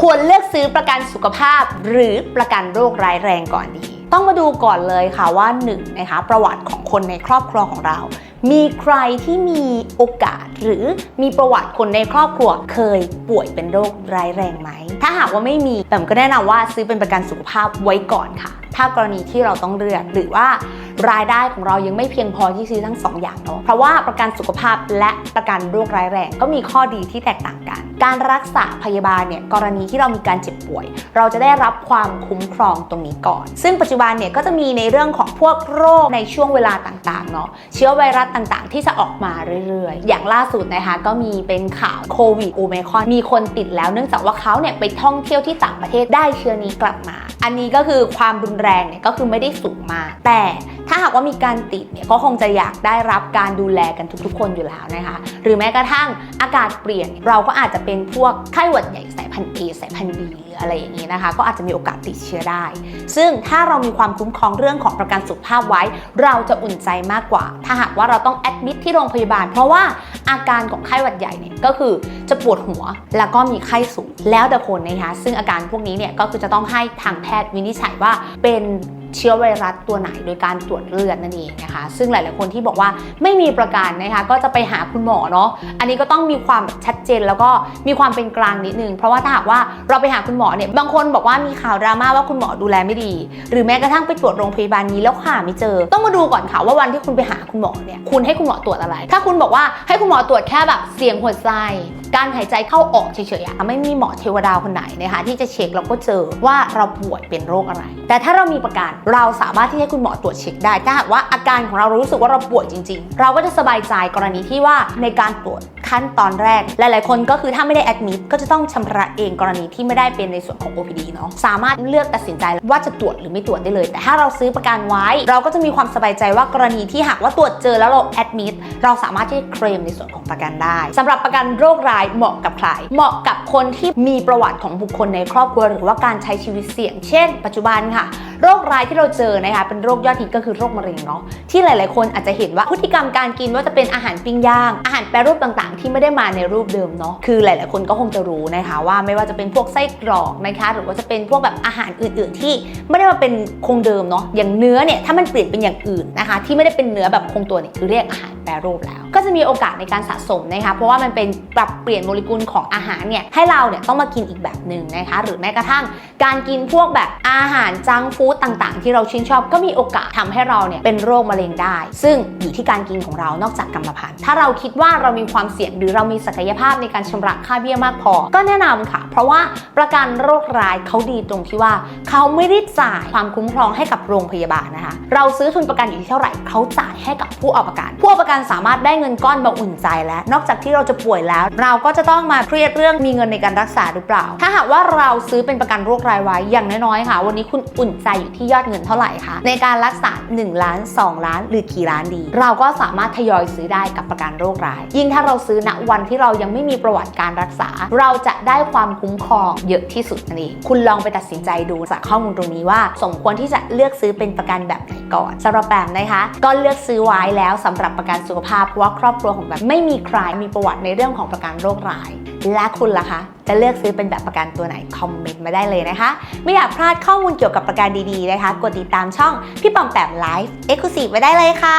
ควรเลือกซื้อประกันสุขภาพ หรือประกันโรคร้ายแรงก่อนดี ต้องมาดูก่อนเลยค่ะว่า1นงนะคะประวัติของคนในครอบครัวของเรา มีใครที่มีโอกาสหรือมีประวัติคนในครอบครัวเคยป่วยเป็นโรคร้ายแรงไหม ถ้าหากว่าไม่มีแปมก็แนะนำว่าซื้อเป็นประกันสุขภาพไว้ก่อนค่ะ ถ้ากรณีที่เราต้องเลือกหรือว่า รายได้ของเรายังไม่เพียงพอที่ซื้อทั้งสองอย่างเนาะเพราะว่าประกันสุขภาพและประกันโรคร้ายแรงก็มีข้อดีที่แตกต่างกัน การรักษาพยาบาลเนี่ยกรณีที่เรามีการเจ็บป่วย เราจะได้รับความคุ้มครองตรงนี้ก่อน ซึ่งปัจจุบันเนี่ยก็จะมีในเรื่องของพวกโรคในช่วงเวลาต่างๆเนาะเชื้อไวรัสต่างๆ ที่จะออกมาเรื่อยๆ อย่างล่าสุดนะคะก็มีเป็นข่าวโควิดโอเมคอนมีคนติดแล้วเนื่องจากว่าเขาเนี่ยไปท่องเที่ยวที่ต่างประเทศได้เชื้อนี้กลับมา อันนี้ก็คือความรุนแรงเนี่ยก็คือไม่ได้สูงมากแต่ถ้าหากว่ามีการติดเนี่ยก็คงจะอยากได้รับการดูแลกันทุกๆ คนอยู่แล้วนะคะ หรือแม้กระทั่งอากาศเปลี่ยน เราก็อาจจะเป็นพวกไข้หวัดใหญ่สายพันธุ์ A สายพันธุ์ B หรืออะไรอย่างนี้นะคะ ก็อาจจะมีโอกาสติดเชื้อได้ ซึ่งถ้าเรามีความคุ้มครองเรื่องของประกันสุขภาพไว้ เราจะอุ่นใจมากกว่า ถ้าหากว่าเราต้องแอดมิดที่โรงพยาบาล เพราะว่าอาการของไข้หวัดใหญ่เนี่ยก็คือจะปวดหัวแล้วก็มีไข้สูงแล้วแต่คนนะคะซึ่งอาการพวกนี้เนี่ยก็คือจะต้องให้ทางแพทย์วินิจฉัยว่าเป็น เชื้อไวรัสตัวไหนโดยการตรวจเลือดนั่นเองนะคะ ซึ่งหลาย ๆ คนที่บอกว่าไม่มีประกันนะคะก็จะไปหาคุณหมอเนาะอันนี้ก็ต้องมีความชัดเจนแล้วก็มีความเป็นกลางนิดนึง เพราะว่าถ้าหากว่าเราไปหาคุณหมอเนี่ยบางคนบอกว่ามีข่าวดราม่าว่าคุณหมอดูแลไม่ดี หรือแม้กระทั่งไปตรวจโรงพยาบาลนี้แล้วหาไม่เจอ ต้องมาดูก่อนค่ะว่าวันที่คุณไปหาคุณหมอเนี่ยคุณให้คุณหมอตรวจอะไร ถ้าคุณบอกว่าให้คุณหมอตรวจแค่แบบเสียงหัวใจ การหายใจเข้าออกเฉยๆอะไม่มีหมอเทวดาคนไหนนะคะที่จะเช็คแล้วก็เจอว่าเราป่วยเป็นโรคอะไร แต่ถ้าเรามีประกันเราสามารถที่ให้คุณหมอตรวจเช็คได้ถ้าหากว่าอาการของเรารู้สึกว่าเราป่วยจริง ๆ เราก็จะสบายใจกรณีที่ว่าในการตรวจขั้นตอนแรก หลายๆคนก็คือถ้าไม่ได้แอดมิดก็จะต้องชำระเองกรณีที่ไม่ได้เป็นในส่วนของ OPD เนาะสามารถเลือกตัดสินใจว่าจะตรวจหรือไม่ตรวจได้เลย แต่ถ้าเราซื้อประกันไว้ เราก็จะมีความสบายใจว่ากรณีที่หากว่าตรวจเจอแล้วเราแอดมิดเราสามารถที่จะเคลมในส่วนของประกันได้สำหรับประกันโรคร้ายเหมาะกับใคร เหมาะกับคนที่มีประวัติของบุคคลในครอบครัวหรือว่าการใช้ชีวิตเสี่ยง เช่น ปัจจุบันค่ะ โรคร้ายที่เราเจอนะคะเป็นโรคยอดฮิตก็คือโรคมะเร็งเนาะที่หลาย ๆ คนอาจจะเห็นว่าพฤติกรรมการกินว่าจะเป็นอาหารปิ้งย่าง อาหารแปรรูปต่าง ๆ ที่ไม่ได้มาในรูปเดิมเนาะคือหลาย ๆ คนก็คงจะรู้นะคะว่าไม่ว่าจะเป็นพวกไส้กรอกนะคะหรือว่าจะเป็นพวกแบบอาหารอื่น ๆ ที่ไม่ได้มาเป็นคงเดิมเนาะอย่างเนื้อเนี่ยถ้ามันเปลี่ยนเป็นอย่างอื่นนะคะ ที่ไม่ได้เป็นเนื้อแบบคงตัวเนี่ยคือเรียกอาหารแปรรูปแล้ว ก็จะมีโอกาสในการสะสมนะคะเพราะว่ามันเป็นปรับเปลี่ยนโมเลกุลของอาหารเนี่ยให้เราเนี่ยต้องมากินอีกแบบหนึ่งนะคะหรือแม้กระทั่งการกินพวกแบบอาหารจังก์ฟู้ดต่างๆ ที่เราชื่นชอบก็มีโอกาสทำให้เราเนี่ยเป็นโรคมะเร็งได้ ซึ่งอยู่ที่การกินของเรานอกจากกรรมพันธุ์ถ้าเราคิดว่าเรามีความเสี่ยงหรือเรามีศักยภาพในการชำระค่าเบี้ยมากพอ ก็แนะนำค่ะ เพราะว่าประกันโรคร้ายเขาดีตรงที่ว่า เขาไม่ได้จ่ายความคุ้มครองให้กับโรงพยาบาลนะคะ เราซื้อทุนประกันอยู่ที่เท่าไหร่เขาจ่ายให้กับผู้เอาประกัน ผู้เอาประกันสามารถได้เงินก้อนมาอุ่นใจแล้ว นอกจากที่เราจะป่วยแล้ว เราก็จะต้องมาเครียดเรื่องมีเงินในการรักษาหรือเปล่า ถ้าหากว่าเราซื้อเป็นประกันโรครายไว้อย่างน้อยๆค่ะ วันนี้คุณอุ่นใจอยู่ที่ยอดเงินเท่าไหร่คะในการรักษา1ล้าน 2 ล้าน หรือกี่ล้านดี เราก็สามารถทยอยซื้อได้กับประกันโรคร้าย ยิ่งถ้าเราซื้อณวันที่เรายังไม่มีประวัติการรักษา เราจะได้ความคุ้มครองเยอะที่สุดนั่นเองคุณลองไปตัดสินใจดูจากข้อมูลตรงนี้ว่า สมควรที่จะเลือกซื้อเป็นประกันแบบไหนก่อนสำหรับแปมนะคะ ก็เลือกซื้อไว้แล้วสำหรับประกันสุขภาพเพราะว่าครอบครัวของแบบไม่มีใครมีประวัติในเรื่องของประกันโรคร้ายและคุณล่ะคะ จะเลือกซื้อเป็นแบบประกันตัวไหน คอมเมนต์มาได้เลยนะคะ ไม่อยากพลาดข้อมูลเกี่ยวกับประกันดีๆนะคะ กดติดตามช่องพี่ปอมแปมไลฟ์เอ็กซ์คลูซีฟไว้ได้เลยค่ะ